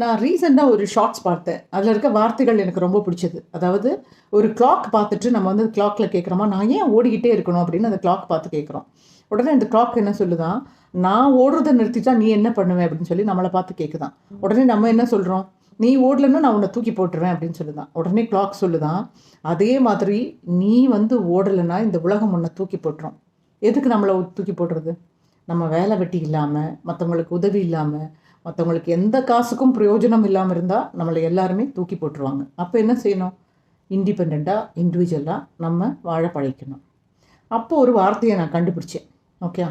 நான் ரீசெண்டாக ஒரு ஷார்ட்ஸ் பார்த்தேன். அதில் இருக்க வார்த்தைகள் எனக்கு ரொம்ப பிடிச்சது. அதாவது ஒரு கிளாக் பார்த்துட்டு நம்ம வந்து கிளாக்ல கேட்குறோமா நான் ஏன் ஓடிக்கிட்டே இருக்கணும் அப்படின்னு அந்த கிளாக் பார்த்து கேட்குறோம் உடனே அந்த கிளாக் என்ன சொல்லுதான் நான் ஓடுறதை நிறுத்திட்டா நீ என்ன பண்ணுவேன் அப்படின்னு சொல்லி நம்மளை பார்த்து கேட்குதான் உடனே நம்ம என்ன சொல்கிறோம் நீ ஓடலன்னா நான் உன்னை தூக்கி போட்டுருவேன் அப்படின்னு சொல்லுதான். உடனே கிளாக் சொல்லுதான் அதே மாதிரி நீ வந்து ஓடலைன்னா இந்த உலகம் உன்னை தூக்கி போட்டுரும். எதுக்கு நம்மளை தூக்கி போடுறது? நம்ம வேலை வெட்டி இல்லாமல் மற்றவங்களுக்கு உதவி இல்லாமல் மற்றவங்களுக்கு எந்த காசுக்கும் பிரயோஜனம் இல்லாமல் இருந்தால் நம்மளை எல்லாருமே தூக்கி போட்டுருவாங்க. அப்போ என்ன செய்யணும்? இண்டிபெண்ட்டாக இண்டிவிஜுவலாக நம்ம வாழ பழைக்கணும் அப்போ ஒரு வார்த்தையை நான் கண்டுபிடிச்சேன். ஓகே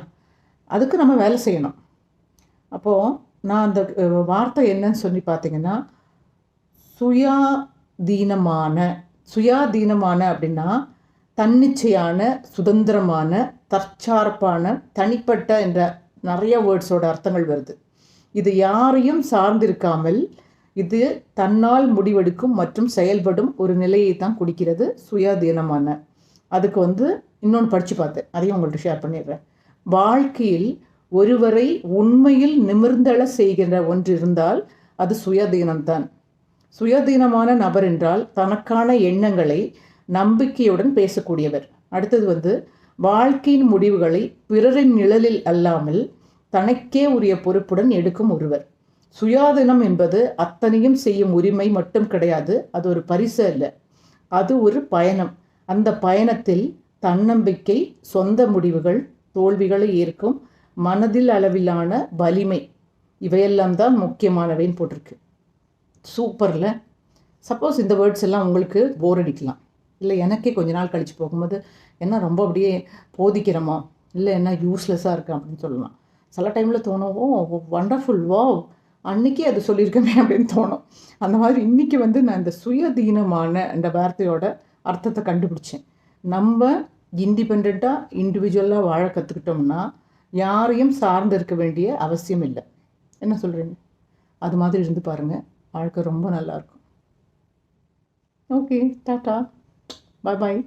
அதுக்கு நம்ம வேலை செய்யணும். அப்போது நான் அந்த வார்த்தை என்னன்னு சொல்லி பார்த்தீங்கன்னா சுயாதீனமான சுயாதீனமான அப்படின்னா தன்னிச்சையான சுதந்திரமான தற்சார்பான தனிப்பட்ட என்ற நிறைய வேர்ட்ஸோட அர்த்தங்கள் வருது. இது யாரையும் சார்ந்திருக்காமல் இது தன்னால் முடிவெடுக்கும் மற்றும் செயல்படும் ஒரு நிலையை தான் குடிக்கிறது சுயாதீனமான. அதுக்கு வந்து இன்னொன்று படித்து பார்த்தேன். அதையும் உங்கள்கிட்ட ஷேர் பண்ணிடுறேன். வாழ்க்கையில் ஒருவரை உண்மையில் நிமிர்ந்தள செய்கின்ற ஒன்று இருந்தால் அது சுயாதீனம்தான். சுயாதீனமான நபர் என்றால் தனக்கான எண்ணங்களை நம்பிக்கையுடன் பேசக்கூடியவர். அடுத்தது வந்து வாழ்க்கையின் முடிவுகளை பிறரின் நிழலில் அல்லாமல் தனக்கே உரிய பொறுப்புடன் எடுக்கும் ஒருவர். சுயாதீனம் என்பது அத்தனையும் செய்யும் உரிமை மட்டும் கிடையாது அது ஒரு பரிசு அல்ல. அது ஒரு பயணம். அந்த பயணத்தில் தன்னம்பிக்கை சொந்த முடிவுகள் தோல்விகளை ஏற்கும் மனதில் அளவிலான வலிமை இவையெல்லாம் தான் முக்கியமானவைன்னு போட்டிருக்கு. சூப்பரில். சப்போஸ் இந்த வேர்ட்ஸ் எல்லாம் உங்களுக்கு போர் அடிக்கலாம். இல்லை எனக்கே கொஞ்ச நாள் கழித்து போகும்போது என்ன ரொம்ப அப்படியே போதிக்கிறோமா? இல்லை என்ன யூஸ்லெஸ்ஸாக இருக்கு? அப்படின்னு சொல்லலாம். சில டைமில் தோணும் ஓ வண்டர்ஃபுல் வாவ் அன்னைக்கே அது சொல்லியிருக்கமே அப்படின்னு தோணும். அந்த மாதிரி இன்றைக்கி வந்து நான் இந்த சுயதீனமான இந்த வார்த்தையோட அர்த்தத்தை கண்டுபிடிச்சேன். நம்ம இண்டிபெண்ட்டாக இண்டிவிஜுவலாக வாழ கற்றுக்கிட்டோம்னா யாரையும் சார்ந்து இருக்க வேண்டிய அவசியம் இல்லை. என்ன சொல்கிறீங்க அது மாதிரி இருந்து பாருங்கள் வாழ்க்கை ரொம்ப நல்லாயிருக்கும் ஓகே டாட்டா. பாய் பாய்